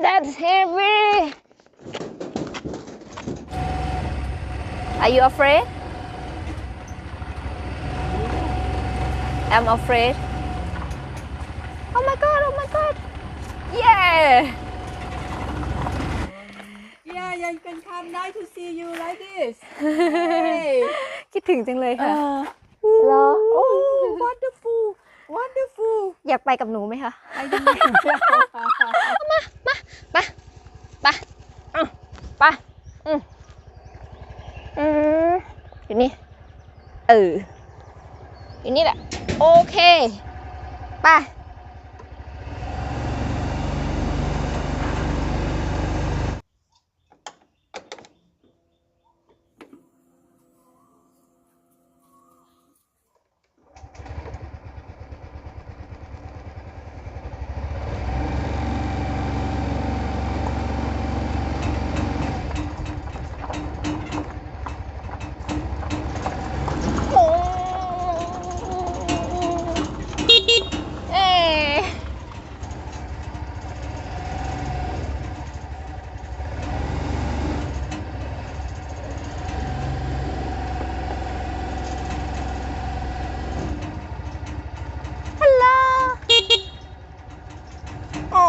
That's heavy Are you afraid I'm afraid Oh my god Oh my god Yeah Yeah, yeah, you can come nice to see you like this. Hey. คิดถึงจังเลยค่ะ Uh, เหรอ oh, wonderful, wonderful. อยากไปกับหนูไหมคะ I didn't ไปไปอืมไปอืมอืมอยู่นี่ เอออยู่นี่แหละ โอเค ไป โอ้เอ๊ะฮัลโหลอ๋อ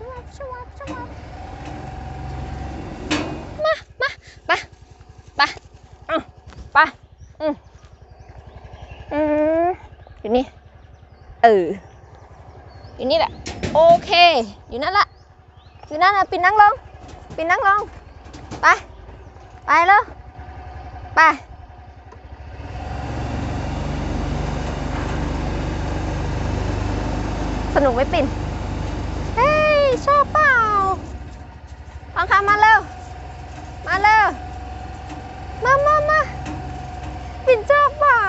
ชวับชวับชวับมามาไปไปอืมไปอืมอืมอยู่นี่เอออยู่นี่แหละโอเค อยู่นั่นละอยู่นั่นนะปินนั่งลงปินนั่งลงไปไปแล้วไปสนุกไหมปิน ชอบเปล่าทองคำมาเร็ว มาเร็ว มามามาปิ่นชอบเปล่า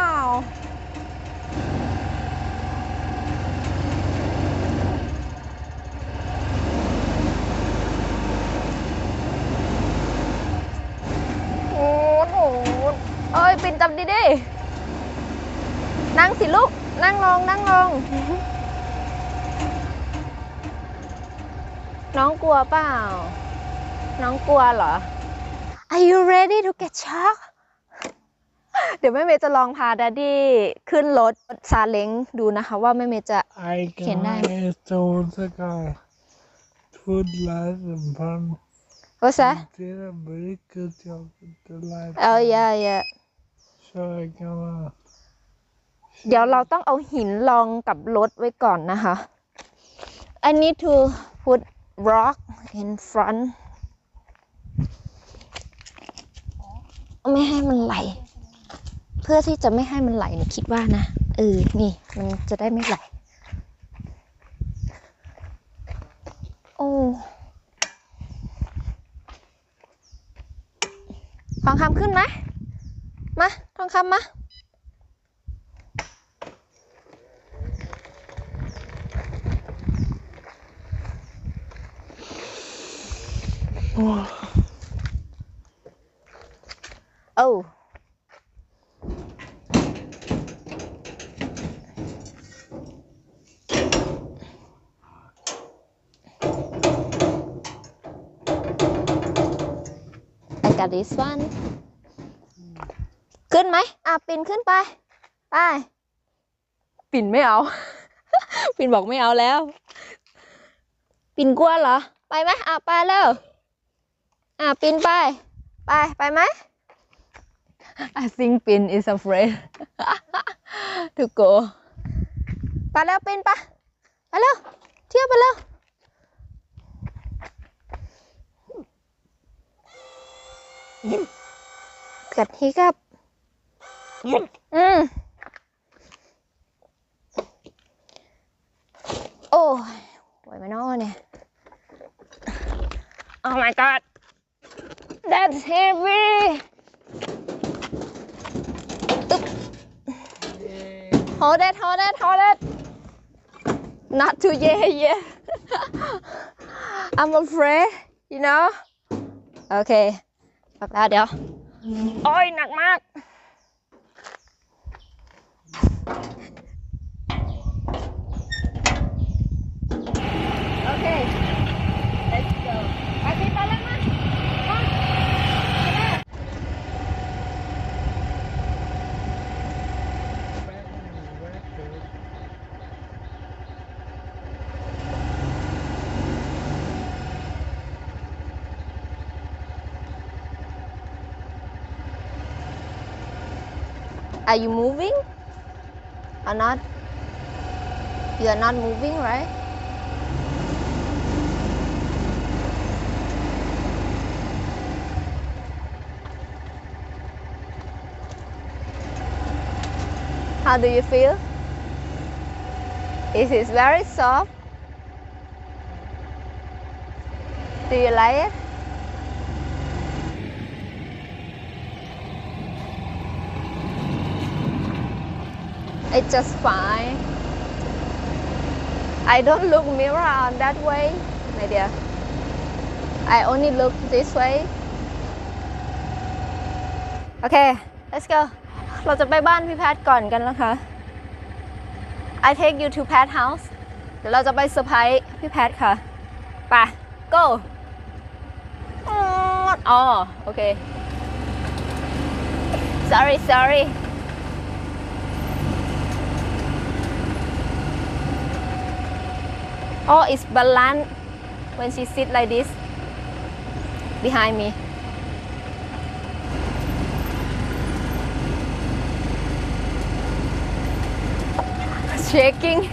โอ้โหเอ้ยปิ่นจำดีดินั่งสิลูก นั่งลง นั่งลง น้องกลัวเปล่า น้องกลัวเหรอ Are you ready to get shocked เดี๋ยวแม่เมย์จะลองพาดัดดี้ขึ้นรถซาเล้งดูนะคะว่าแม่เมย์จะ I Can I- can told the guy to light and fun. What's that Did a very good job with the light. Oh yeah yeah So I gonna เดี๋ยวเราต้องเอาหินรองกับรถไว้ก่อนนะคะ I need to put rock in front ไม่ให้มันไหล เพื่อที่จะไม่ให้มันไหลหนูคิดว่านะเออนี่มันจะได้ไม่ไหล โอ้ทองคำขึ้นไหมมาทองคำมา Oh. I got this one ขึ้นไหมอะปินขึ้นไป ไป ปินไม่เอา ปินบอกไม่เอาแล้ว ปินกลัวเหรอ ไปไหมอะไปเร็วอะปินไป ไป ไปไหม I think Pin is afraid to go ไปแล้วปินไปไปแล้วเที่ยวไปแล้วเกิดฮิกับอืมโอ้ยไหวไหมเนาะเนี่ย Oh my god that's heavy Hold it, hold it, hold it. Not too yeah, yeah. I'm afraid, you know. Okay. ปากกาเดี๋ยว โอ้ยหนักมาก Are you moving or not? You are not moving, right? How do you feel? Is It is very soft. Do you like it? It's just fine. I don't look mirror on that way, my dear. I only look this way. Okay, let's go. เราจะไปบ้านพี่แพทก่อนกันนะคะ I take you to Pat house เดี๋ยวเราจะไปเซอร์ไพรส์พี่แพทค่ะ ไป go อ๋อ โอเค sorry sorry Oh, it's balance when she sit like this behind me. Shaking.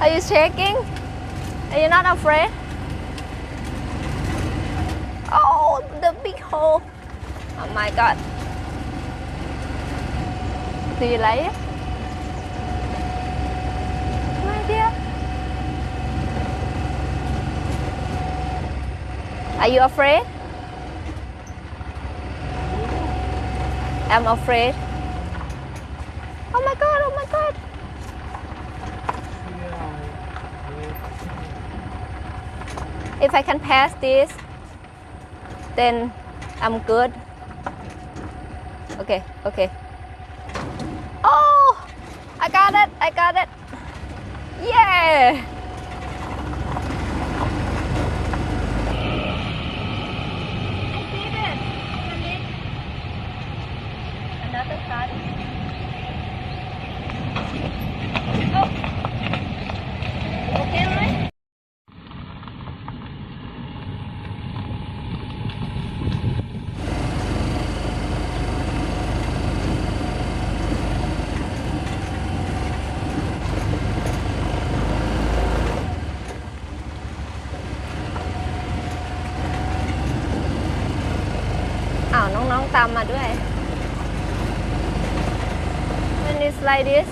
Are you shaking? Are you not afraid? Oh, the big hole. Oh my god. Do you like it? My dear. Are you afraid? I'm afraid. Oh my god, oh my god. If I can pass this, then I'm good. Okay, okay. Oh, I got it, I got it. Yeah. Like this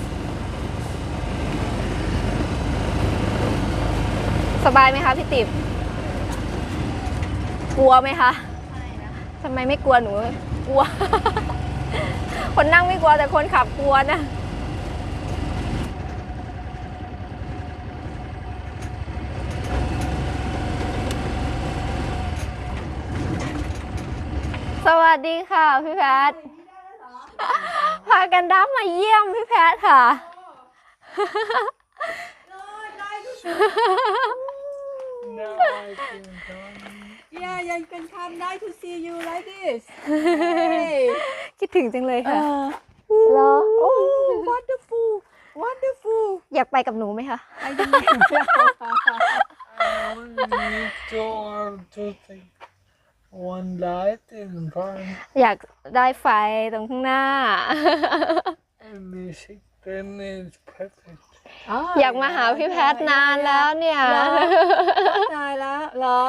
สบายไหมคะพี่ติ๋บกลัวไหมคะทำไมไม่กลัวหนูกลัว คนนั่งไม่กลัวแต่คนขับกลัวนะสวัสดีค่ะพี่แพท กันดับมาเยี่ยมพี่แพทค่ะ No, I can come. Yeah, you can come nice to see you like this. Hey. คิดถึงจังเลยค่ะ Uh, เหรอ oh, wonderful, wonderful. อยากไปกับหนูไหมคะ I didn't I only need to or to take one light in front อยากได้ไฟตรงข้างหน้า and music, then it's perfect. อยากมาหาพี่แพทนานแล้วเนี่ยเหรอตายแล้วเหรอ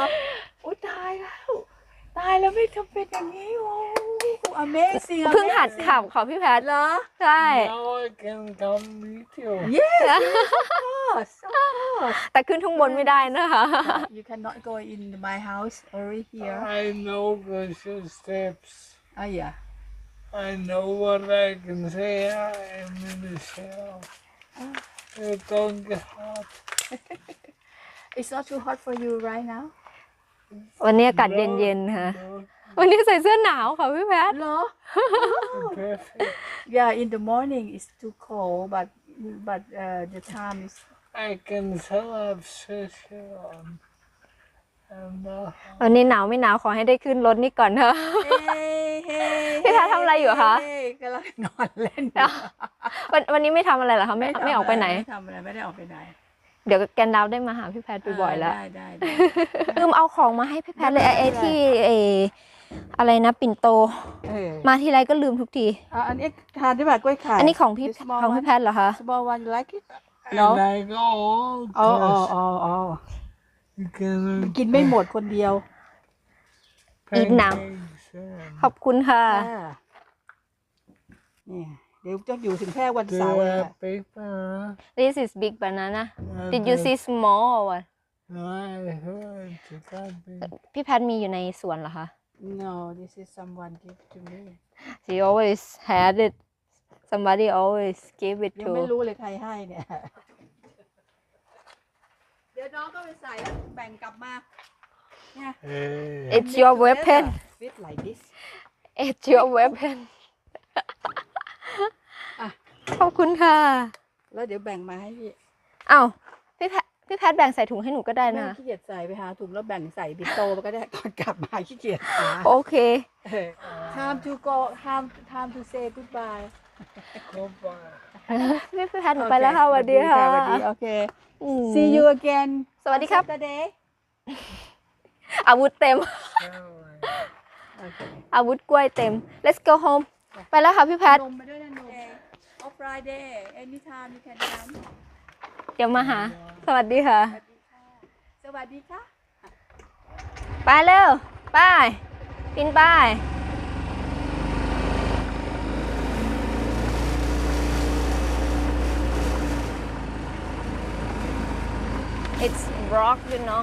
อุ้ยตายแล้ว ตายแล้วไม่จำเป็นอย่างนี้โอ้ amazing เพิ่งหัด amazing ขับของพี่แพทเหรอใช่ Now I can come meet you. Yes, of course, of course. แต่ขึ้นข้างบนไม่ได้นะคะ You cannot go in my house or here. I know the few steps. Oh yeah. I know what I can say. I am in a chill. It don't get hot. It's not too hot for you right now วันนี้อากาศเย็นๆค่ะ วันนี้ใส่เสื้อหนาวค่ะพี่แพท เหรอ Perfect. Yeah in the morning it's too cold but but uh, the time is I can still have shirt here on. And uh, วันนี้หนาวไม่หนาวขอให้ได้ขึ้นรถนี่ก่อนเถอะเฮ้เฮ้พี่แพททำอะไรอยู่คะ เฮ้กำลังนอนเล่นอยู่วันวันนี้ไม่ทำอะไรเหรอคะไม่ไม่ออกไปไหนไม่ทำอะไรไม่ได้ออกไปไหนเดี๋ยวแกนดาวได้มาหาพี่แพทบ่อยๆแล้วได้ได้ได้ ลืมเอาของมาให้พี่แพทเลยไอ้ไอ้ที่ไอ้ อะไรนะปิ่นโต เออมาทีไรก็ลืมทุกที อะอันนี้ทานได้ป่ะกล้วยไข่ อันนี้ของพี่ The small ของพี่ one แพทเหรอคะ small one you like it and No. I go all อ๋ออ๋อ this. อ๋ออ๋อ You can กินไม่หมดคนเดียว Eat now. pancakes and ขอบคุณค่ะ อ่าเนี่ยเดี๋ยวจะอยู่ถึงแค่วัน do เสาร์ a อะ paper. This is big banana and Did you the- see small or what No, I heard it can't be. พี่แพทมีอยู่ในสวนเหรอคะ No this is someone give to me She always had it somebody always give it ยัง to ไม่รู้เลยใครให้เนี่ย เดี๋ยวน้องก็ไปใส่แล้วแบ่งกลับมา Hey. It's your weapon fit like this It's your weapon อะ ขอบคุณค่ะ แล้วเดี๋ยวแบ่งมาให้พี่ อ้าว พี่แพทพี่แพทแบ่งใส่ถุงให้หนูก็ได้แม่นะขี้เกียจใส่ไปหาถุงแล้วแบ่งใส่บิโตมันก็ได้ก่อนกลับมาขี้เกียจหาโอเค เออ time to go time time to say goodbye Goodbye. พี่แพทหนูไปแล้วค่ะสวัสดีค่ะ สวัสดีโอเค อืม see you again สวัสดีครับ Saturday อาวุธเต็ม Caroline. โอเคอาวุธกล้วยเต็ม let's go home ไปแล้วค่ะพี่แพทนมมาด้วยนะนม on Friday anytime you can come เดี๋ยวมาหา สวัสดีค่ะ สวัสดีค่ะ ไปเร็ว ไปปินไป It's rock you know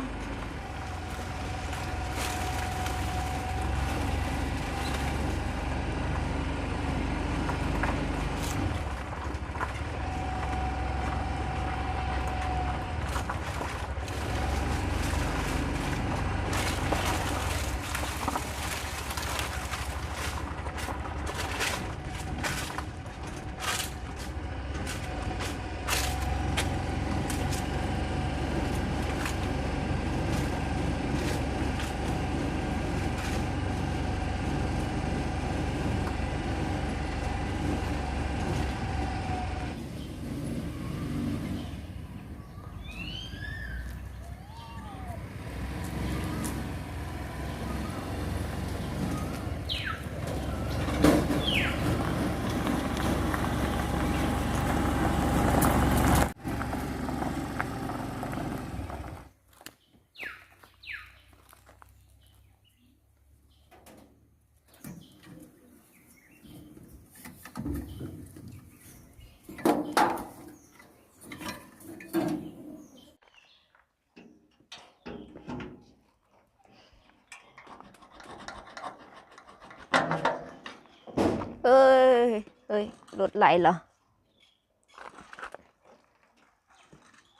เอ้ยเอ้ยรถไหลเหรอ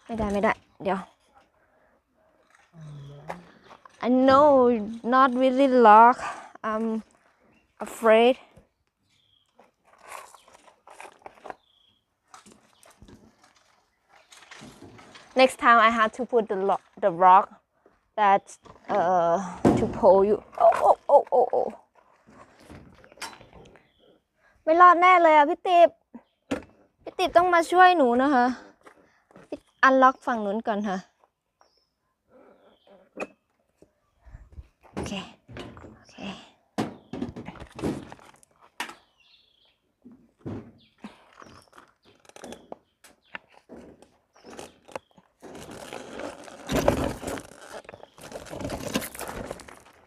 ไม่ได้ไม่ได้ เดี๋ยว I know not really lock I'm afraid next time I have to put the lock the rock that uh to pull you oh oh oh oh oh ไม่รอดแน่เลยอะพี่ติบพี่ติบต้องมาช่วยหนูนะคะพี่อันล็อกฝั่งนู้นก่อนค่ะ โอเค โอเค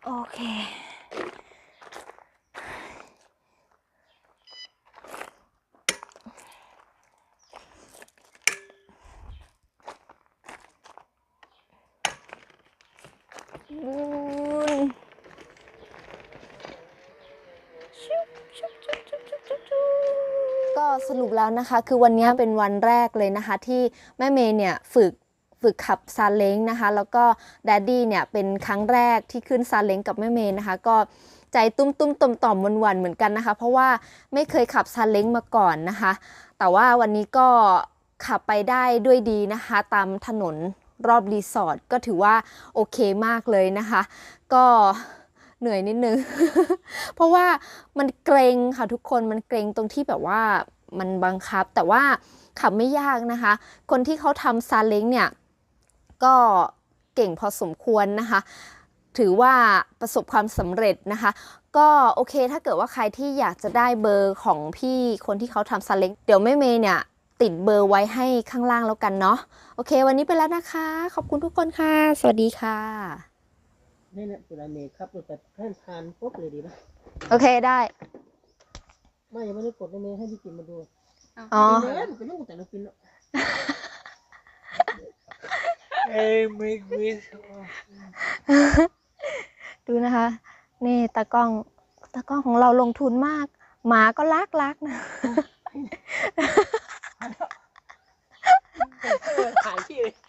โอเค นูนชุบชุบชุบชุบชุบชุบชุบก็สรุปแล้วนะคะ คือวันนี้เป็นวันแรกเลยนะคะ ที่แม่เมย์เนี่ยฝึกฝึกขับซาเล้งนะคะ แล้วก็แดดดี้เนี่ยเป็นครั้งแรกที่ขึ้นซาเล้งกับแม่เมย์นะคะ ก็ใจตุ้มตุ้มต่อมต่อมวันวันเหมือนกันนะคะ เพราะว่าไม่เคยขับซาเล้งมาก่อนนะคะ แต่ว่าวันนี้ก็ขับไปได้ด้วยดีนะคะ ตามถนน รอบรีสอร์ทก็ถือว่าโอเคมากเลยนะคะ ก็เหนื่อยนิดนึง เพราะว่ามันเกรงค่ะทุกคนมันเกรงตรงที่แบบว่ามันบังคับแต่ว่าขับไม่ยากนะคะ คนที่เขาทำซาเล้งเนี่ย ก็เก่งพอสมควรนะคะ ถือว่าประสบความสำเร็จนะคะ ก็โอเคถ้าเกิดว่าใครที่อยากจะได้เบอร์ของพี่คนที่เขาทำซาเล้งเดี๋ยวแม่เมย์เนี่ย ติดเบอร์ไว้ให้ข้างล่างแล้วกันเนาะโอเค วันนี้ไปแล้วนะคะ ขอบคุณทุกคนค่ะ สวัสดีค่ะนี่แหละเวลาเมย์ขับรถไปแท่นทานปุ๊บเลยดีไหมโอเคได้ ไม่ยังไม่ได้กดเลยเมย์ให้พี่กินมาดูอ๋อเมย์มันก็ยุ่งแต่เรากินเนาะ Hey, make me. ดูนะคะ นี่ตากล้องตากล้องของเราลงทุนมาก หมาก็รักรักนะ 哈哈哈哈哈哈哈哈哈哈